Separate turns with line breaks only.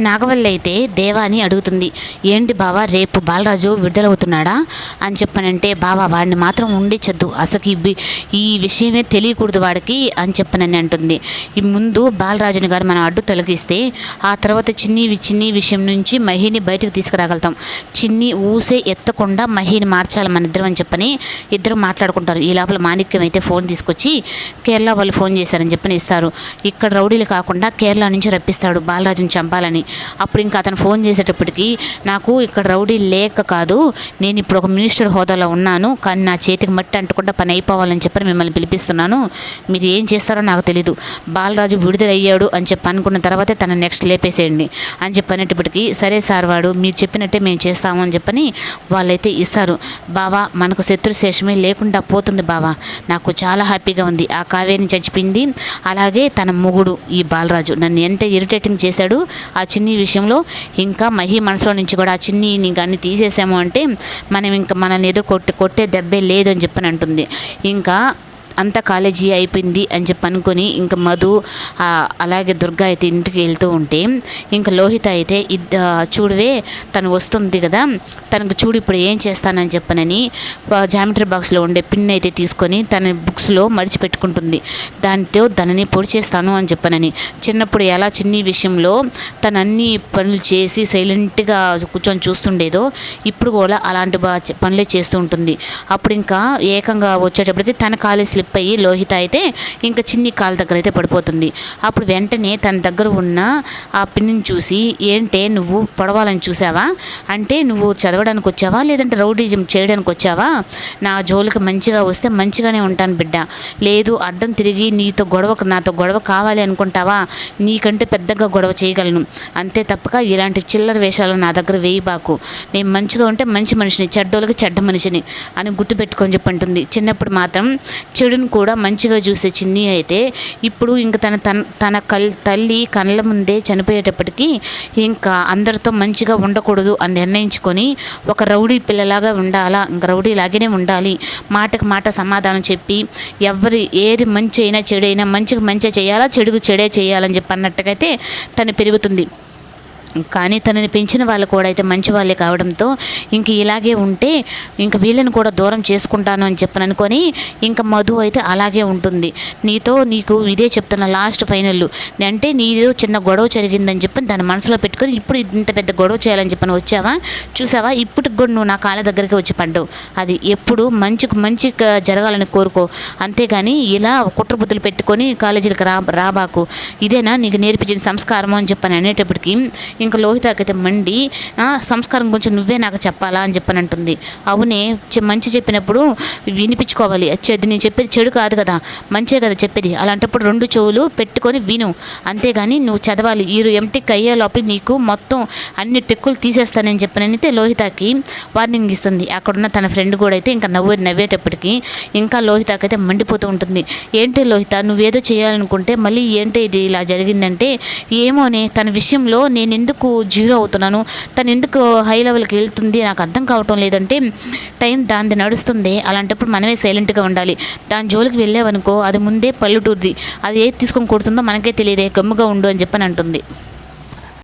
నాగవల్లి అయితే దేవా అని అడుగుతుంది. ఏంటి బావా రేపు బాలరాజు విడుదలవుతున్నాడా? అని చెప్పనంటే బావా వాడిని మాత్రం ఉండించద్దు. అసలు ఈ ఈ విషయమే తెలియకూడదు వాడికి అని చెప్పనని అంటుంది. ఈ ముందు బాలరాజుని గారు మనం అడ్డు తొలగిస్తే ఆ తర్వాత చిన్ని చిన్ని విషయం నుంచి మహిని బయటకు తీసుకురాగలుగుతాం. చిన్ని ఊసే ఎత్తకుండా మహిని మార్చాలి మన ఇద్దరం అని చెప్పని ఇద్దరు మాట్లాడుకుంటారు. ఈ లోపల మాణిక్యం అయితే ఫోన్ తీసుకొచ్చి కేరళ వాళ్ళు ఫోన్ చేశారని చెప్పని ఇస్తారు. ఇక్కడ రౌడీలు కాకుండా కేరళ నుంచి రప్పిస్తాడు బాలరాజుని చంపాలని. అప్పుడు ఇంకా అతను ఫోన్ చేసేటప్పటికి నాకు ఇక్కడ రౌడీ లేక కాదు నేను ఇప్పుడు ఒక మినిస్టర్ హోదాలో ఉన్నాను కానీ నా చేతికి మట్టి అంటకుండా పని అయిపోవాలని చెప్పని మిమ్మల్ని పిలిపిస్తున్నాను. మీరు ఏం చేస్తారో నాకు తెలీదు. బాలరాజు విడుదలయ్యాడు అని చెప్పి అనుకున్న తర్వాతే తన నెక్స్ట్ లేపేసేయండి అని చెప్పనేటప్పటికి సరే సార్ వాడు మీరు చెప్పినట్టే మేము చేస్తాము అని చెప్పని వాళ్ళైతే ఇస్తారు. బావా మనకు శత్రు శేషమే లేకుండా పోతుంది బావా. నాకు చాలా హ్యాపీగా ఉంది. ఆ కావేరిని చచ్చిపోయింది అలాగే తన మొగుడు ఈ బాలరాజు. నన్ను ఎంత ఇరిటేటింగ్ చేశాడు ఆ చిన్ని విషయంలో ఇంకా మహి మనసులో నుంచి కూడా ఆ చిన్ని నీకు అన్ని తీసేసాము అంటే మనం ఇంకా మనల్ని ఎదురు కొట్టి కొట్టే దెబ్బే లేదని చెప్పని అంటుంది. ఇంకా అంతా కాలేజీ అయిపోయింది అని చెప్పి అనుకొని ఇంకా మధు అలాగే దుర్గా అయితే ఇంటికి వెళ్తూ ఉంటే ఇంకా లోహిత అయితే ఇద్ద చూడవే తను వస్తుంది కదా తనకు చూడు ఇప్పుడు ఏం చేస్తానని చెప్పనని జామెట్రీ బాక్స్లో ఉండే పిన్ అయితే తీసుకొని తన బుక్స్లో మడిచి పెట్టుకుంటుంది దానితో తనని పొడి చేస్తాను అని చెప్పనని. చిన్నప్పుడు ఎలా చిన్ని విషయంలో తను అన్ని పనులు చేసి సైలెంట్గా కూర్చొని చూస్తుండేదో ఇప్పుడు కూడా అలాంటి బా పనులే చేస్తూ ఉంటుంది. అప్పుడు ఇంకా ఏకంగా వచ్చేటప్పటికి తన కాలేజ్ స్లిప్ అయ్యి లోహిత అయితే ఇంకా చిన్ని కాలు దగ్గర అయితే పడిపోతుంది. అప్పుడు వెంటనే తన దగ్గర ఉన్న ఆ పిన్నిని చూసి ఏంటే నువ్వు పొడవాలని చూసావా? అంటే నువ్వు చదవడానికి వచ్చావా? లేదంటే రౌడీజం చేయడానికి వచ్చావా? నా జోలికి మంచిగా వస్తే మంచిగానే ఉంటాను బిడ్డ. లేదు అడ్డం తిరిగి నీతో గొడవకు నాతో గొడవ కావాలి అనుకుంటావా? నీకంటే పెద్దగా గొడవ చేయగలను. అంతే తప్పక ఇలాంటి చిల్లర వేషాలు నా దగ్గర వేయి బాకు. నేను మంచిగా ఉంటే మంచి మనిషిని చెడ్డోళ్ళకి చెడ్డ మనిషిని అని గుర్తుపెట్టుకొని చెప్పంటుంది. చిన్నప్పుడు మాత్రం చెడు చెడుని కూడా మంచిగా చూసే చిన్ని అయితే ఇప్పుడు ఇంకా తన తన తన కల్ తల్లి కళ్ళ ముందే చనిపోయేటప్పటికీ ఇంకా అందరితో మంచిగా ఉండకూడదు అని నిర్ణయించుకొని ఒక రౌడీ పిల్లలాగా ఉండాలా ఇంకా రౌడీ లాగానే ఉండాలి మాటకు మాట సమాధానం చెప్పి ఎవరి ఏది మంచి అయినా చెడైనా మంచికి మంచి చేయాలా చెడుకు చెడే చేయాలని చెప్పి అన్నట్టుగా అయితే తను పెరుగుతుంది. కానీ తనని పెంచిన వాళ్ళు కూడా అయితే మంచి వాళ్ళే కావడంతో ఇంక ఇలాగే ఉంటే ఇంక వీళ్ళని కూడా దూరం చేసుకుంటాను అని చెప్పని అనుకొని ఇంకా మధు అయితే అలాగే ఉంటుంది. నీతో నీకు ఇదే చెప్తున్న లాస్ట్ ఫైనల్. అంటే నీదో చిన్న గొడవ జరిగిందని చెప్పి దాని మనసులో పెట్టుకొని ఇప్పుడు ఇంత పెద్ద గొడవ చేయాలని చెప్పని వచ్చావా? చూసావా? ఇప్పటికి కూడా నువ్వు నా కాళ్ళ దగ్గరికి వచ్చి పడ్డావు. అది ఎప్పుడు మంచి మంచి జరగాలని కోరుకో. అంతేగాని ఇలా కుట్రబుద్ధులు పెట్టుకొని కాలేజీలకు రా రాబాకు. ఇదేనా నీకు నేర్పించిన సంస్కారము అని చెప్పని అనేటప్పటికి ఇంకా లోహితాకైతే మండి సంస్కారం గురించి నువ్వే నాకు చెప్పాలా అని చెప్పని అంటుంది అవునే చె- మంచి చెప్పినప్పుడు వినిపించుకోవాలి. చెడు నేను చెప్పేది చెడు కాదు కదా. మంచే కదా చెప్పేది. అలాంటప్పుడు రెండు చెవులు పెట్టుకొని విను. అంతేగాని నువ్వు చదవాలి. ఈ ఎంటెక్ అయ్యే లోపల నీకు మొత్తం అన్ని టెక్కులు తీసేస్తానని చెప్పనైతే లోహితాకి వార్నింగ్ ఇస్తుంది. అక్కడున్న తన ఫ్రెండ్ కూడా అయితే ఇంకా నవ్వు నవ్వేటప్పటికి ఇంకా లోహితాకి అయితే మండిపోతూ ఉంటుంది. ఏంటి లోహిత నువ్వేదో చేయాలనుకుంటే మళ్ళీ ఏంటి ఇది ఇలా జరిగిందంటే ఏమోనే తన విషయంలో నేను ఎందుకు జీరో అవుతున్నాను? తను ఎందుకు హై లెవెల్కి వెళ్తుంది? నాకు అర్థం కావటం లేదంటే టైం దానిది నడుస్తుంది. అలాంటప్పుడు మనమే సైలెంట్గా ఉండాలి. దాని జోలికి వెళ్ళావనుకో అది ముందే పల్లెటూరిది అది ఏది తీసుకొని కొడుతుందో మనకే తెలియదే. గమ్ముగా ఉండు అని చెప్పని అంటుంది.